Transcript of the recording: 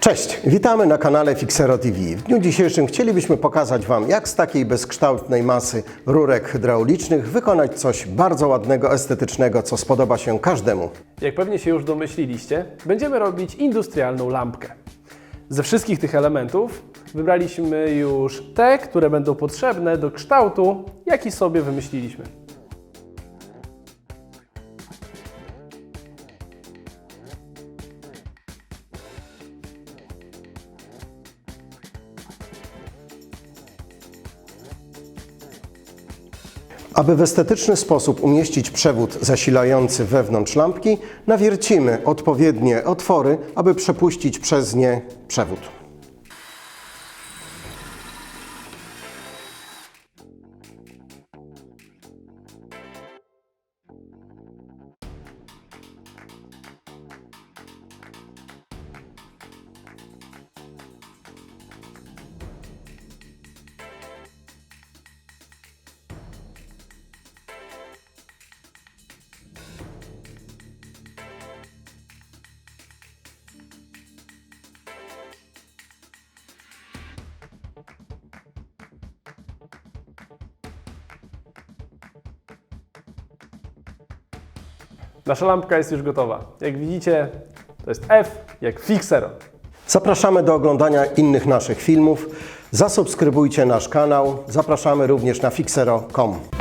Cześć, witamy na kanale Fixero TV. W dniu dzisiejszym chcielibyśmy pokazać Wam, jak z takiej bezkształtnej masy rurek hydraulicznych wykonać coś bardzo ładnego, estetycznego, co spodoba się każdemu. Jak pewnie się już domyśliliście, będziemy robić industrialną lampkę. Ze wszystkich tych elementów wybraliśmy już te, które będą potrzebne do kształtu, jaki sobie wymyśliliśmy. Aby w estetyczny sposób umieścić przewód zasilający wewnątrz lampki, nawiercimy odpowiednie otwory, aby przepuścić przez nie przewód. Nasza lampka jest już gotowa. Jak widzicie, to jest F jak Fixero. Zapraszamy do oglądania innych naszych filmów. Zasubskrybujcie nasz kanał. Zapraszamy również na fixero.com.